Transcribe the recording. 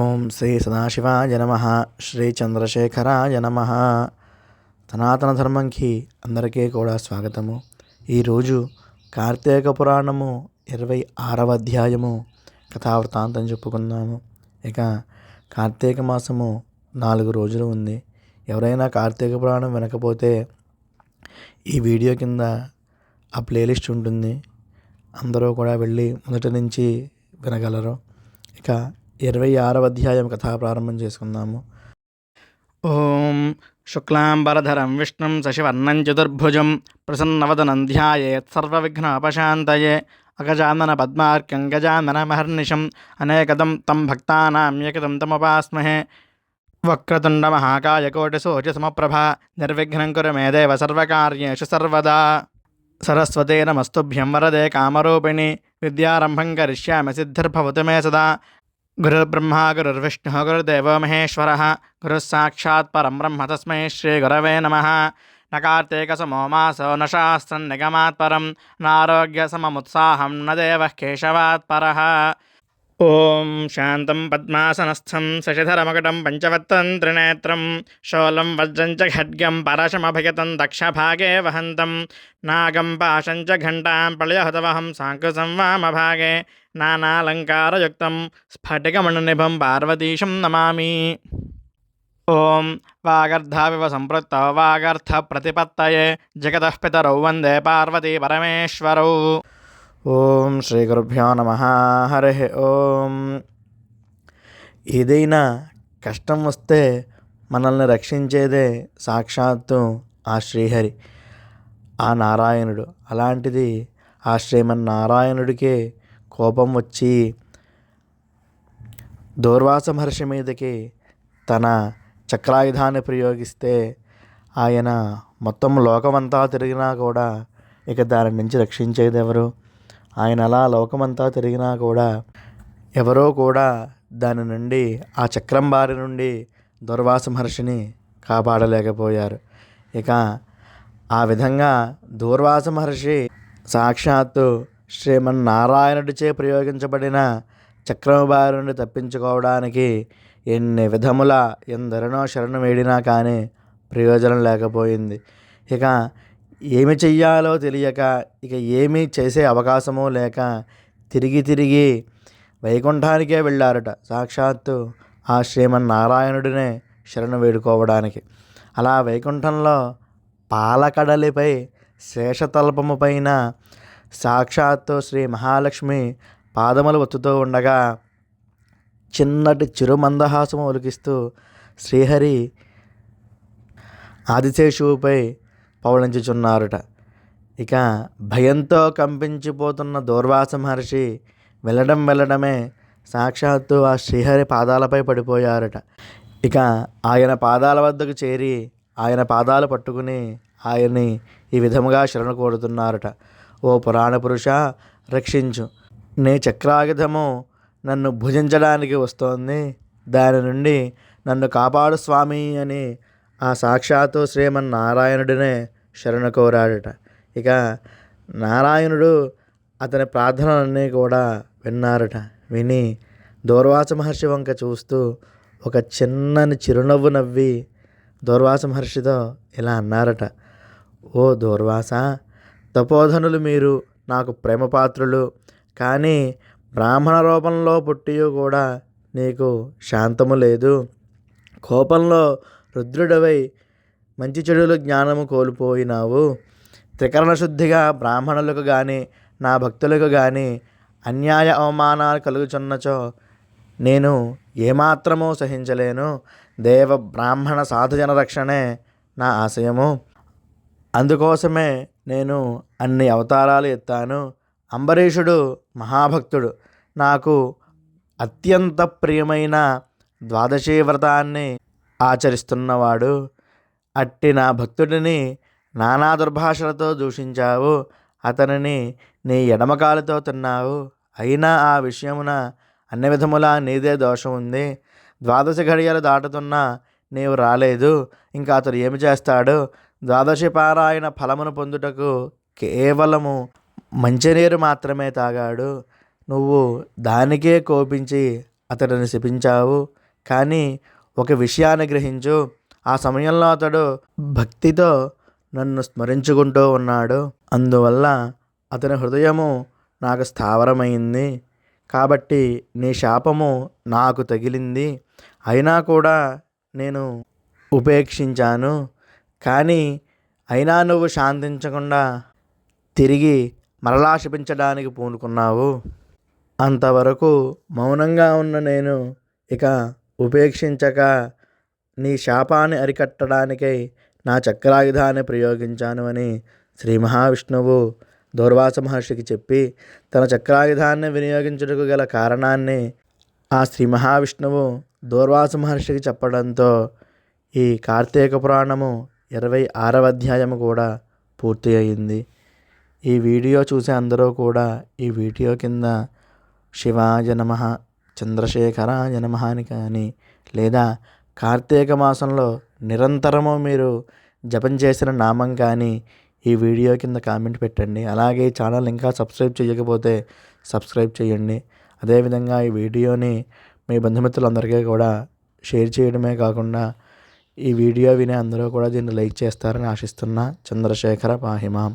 ఓం శ్రీ సదాశివాయ నమ శ్రీ చంద్రశేఖరాయ నమ. సనాతన ధర్మంకి అందరికీ కూడా స్వాగతము. ఈరోజు కార్తీక పురాణము ఇరవై ఆరవ అధ్యాయము కథావృతాంతం చెప్పుకుందాము. ఇక కార్తీక మాసము నాలుగు రోజులు ఉంది. ఎవరైనా కార్తీక పురాణం వినకపోతే ఈ వీడియో కింద ఆ ప్లేలిస్ట్ ఉంటుంది. అందరూ కూడా వెళ్ళి మొదటి నుంచి వినగలరు. ఇక ఇరవై ఆరవ అధ్యాయం కథా ప్రారంభం చేసుకుందాము. ఓం శుక్లాంబరధరం విష్ణుం శశివర్ణం చతుర్భుజం ప్రసన్నవదనం ధ్యాయేత్ సర్వవిఘ్నోపశాంతయే అగజానన పద్మార్క్యం గజానన మహర్నిశం అనేకదం తం భక్తానాం ఏకదం తముపాస్మహే వక్రతుండ మహాకాయకోటి కోటిసోచి సమప్రభ నిర్విఘ్నం కురు మే దేవ సర్వకార్యేషు సర్వదా. సరస్వతే నమస్తుభ్యం వరదే కామరూపిణి విద్యారంభం కరిష్యామి సిద్ధిర్భవతు మే సదా. గురుర్బ్రహ్మ గురుర్విష్ణు గురుదేవో మహేశ్వర గురుస్సాక్షాత్ పరం బ్రహ్మ తస్మై శ్రీ గురవే నమ నకార్తీకసమో మాసో న శాస్త్రం నిగమాత్పరం నారోగ్యసమముత్సాహం న దేవ కేశవాత్పర ఓం శాంతం పద్మాసనస్థం శశిధరమకటం పంచవత్తం త్రినేత్రం శోలం వజ్రంచ ఖడ్గం పరశమభయతం దక్షభాగే వహంతం నాగం పాశంచ ఘంటాం పళయహతవహం సాంకుసం వామభాగే నానాలంకారయుక్తం స్ఫటికమణునిభం పార్వతీశం నమామి. ఓం వాగర్ధావివ సంపృక్త వాగర్థ ప్రతిపత్తయే జగతః పితరౌ వందే పార్వతీ పరమేశ్వరౌ. ఓం శ్రీ గురుభ్యో నమ. హరి ఓం. ఏదైనా కష్టం వస్తే మనల్ని రక్షించేదే సాక్షాత్తు ఆ శ్రీహరి ఆ నారాయణుడు. అలాంటిది ఆ శ్రీమన్నారాయణుడికి కోపం వచ్చి దూర్వాస మహర్షి మీదకి తన చక్రాయుధాన్ని ప్రయోగిస్తే ఆయన మొత్తం లోకమంతా తిరిగినా కూడా ఇక దాని నుంచి రక్షించేది ఎవరు ఆయన అలా లోకమంతా తిరిగినా కూడా ఎవరో కూడా దాని నుండి ఆ చక్రం బారి నుండి దుర్వాస మహర్షిని కాపాడలేకపోయారు. ఇక ఆ విధంగా దూర్వాస మహర్షి సాక్షాత్తు శ్రీమన్నారాయణుడిచే ప్రయోగించబడిన చక్రం బారి నుండి తప్పించుకోవడానికి ఎన్ని విధముల ఎందరినో శరణు వేడినా కానీ ప్రయోజనం లేకపోయింది. ఇక ఏమి చెయ్యాలో తెలియక ఇక ఏమీ చేసే అవకాశము లేక తిరిగి తిరిగి వైకుంఠానికే వెళ్ళారట. సాక్షాత్తు ఆ శ్రీమన్నారాయణుడినే శరణు వేడుకోవడానికి. అలా వైకుంఠంలో పాలకడలిపై శేషతల్పము పైన సాక్షాత్తు శ్రీ మహాలక్ష్మి పాదములు ఒత్తుతూ ఉండగా చిన్నటి చిరుమందహాసము ఒలికిస్తూ శ్రీహరి ఆదిశేషువుపై పవళించుచున్నారట ఇక భయంతో కంపించిపోతున్న దూర్వాస మహర్షి వెళ్ళడం వెళ్ళడమే సాక్షాత్తు ఆ శ్రీహరి పాదాలపై పడిపోయారట. ఇక ఆయన పాదాల వద్దకు చేరి ఆయన పాదాలు పట్టుకుని ఆయన్ని ఈ విధముగా శరణు కోరుతున్నారట. ఓ పురాణ పురుష రక్షించు. నీ చక్రాయుధము నన్ను భుజించడానికి వస్తోంది. దాని నుండి నన్ను కాపాడు స్వామి అని ఆ సాక్షాత్తు శ్రీమన్నారాయణుడినే శరణ కోరాడట. ఇక నారాయణుడు అతని ప్రార్థనలన్నీ కూడా విన్నారట. విని దూర్వాస మహర్షి వంక చూస్తూ ఒక చిన్నని చిరునవ్వు నవ్వి దూర్వాస మహర్షితో ఇలా అన్నారట. ఓ దూర్వాస తపోధనులు మీరు నాకు ప్రేమపాత్రులు కానీ బ్రాహ్మణ రూపంలో పుట్టి కూడా నీకు శాంతము లేదు. కోపంలో రుద్రుడవై మంచి చెడులు జ్ఞానము కోల్పోయినావు. త్రికరణ శుద్ధిగా బ్రాహ్మణులకు కానీ నా భక్తులకు కానీ అన్యాయ అవమానాలు కలుగుచున్నచో నేను ఏమాత్రమూ సహించలేను. దేవ బ్రాహ్మణ సాధుజన రక్షణే నా ఆశయము. అందుకోసమే నేను అన్ని అవతారాలు ఎత్తాను. అంబరీషుడు మహాభక్తుడు. నాకు అత్యంత ప్రియమైన ద్వాదశీ వ్రతాన్ని ఆచరిస్తున్నవాడు అట్టి నా భక్తుడిని నానా దుర్భాషలతో దూషించావు. అతనిని నీ ఎడమకాలతో తిన్నావు. అయినా ఆ విషయమున అన్ని విధములా నీదే దోషం ఉంది. ద్వాదశ ఘడియలు దాటుతున్నా నీవు రాలేదు. ఇంకా అతడు ఏమి చేస్తాడు? ద్వాదశి పారాయణ ఫలమును పొందుటకు కేవలము మంచినీరు మాత్రమే తాగాడు. నువ్వు దానికే కోపించి అతడిని శపించావు. కానీ ఒక విషయాన్ని గ్రహించు. ఆ సమయంలో అతడు భక్తితో నన్ను స్మరించుకుంటూ ఉన్నాడు. అందువల్ల అతని హృదయము నాకు స్థావరమైంది. కాబట్టి నీ శాపము నాకు తగిలింది. అయినా కూడా నేను ఉపేక్షించాను. కానీ అయినా నువ్వు శాంతించకుండా తిరిగి మరలా శపించడానికి పూనుకున్నావు. అంతవరకు మౌనంగా ఉన్న నేను ఇక ఉపేక్షించక నీ శాపాన్ని అరికట్టడానికై నా చక్రాయుధాన్ని ప్రయోగించాను అని శ్రీ మహావిష్ణువు దూర్వాస మహర్షికి చెప్పి తన చక్రాయుధాన్ని వినియోగించుటకు గల కారణాన్ని ఆ శ్రీ మహావిష్ణువు దూర్వాస మహర్షికి చెప్పడంతో ఈ కార్తీక పురాణము ఇరవై ఆరవ అధ్యాయము కూడా పూర్తి అయింది. ఈ వీడియో చూసే అందరూ కూడా ఈ వీడియో కింద శివాయ నమ చంద్రశేఖరాయ నమ అని కానీ లేదా కార్తీక మాసంలో నిరంతరము మీరు జపం చేసిన నామం కానీ ఈ వీడియో కింద కామెంట్ పెట్టండి. అలాగే ఈ ఛానల్ ఇంకా సబ్స్క్రైబ్ చేయకపోతే సబ్స్క్రైబ్ చేయండి. అదేవిధంగా ఈ వీడియోని మీ బంధుమిత్రులందరికీ కూడా షేర్ చేయడమే కాకుండా ఈ వీడియో వినే అందరూ కూడా దీన్ని లైక్ చేస్తారని ఆశిస్తున్నా. చంద్రశేఖర పాహిమాం.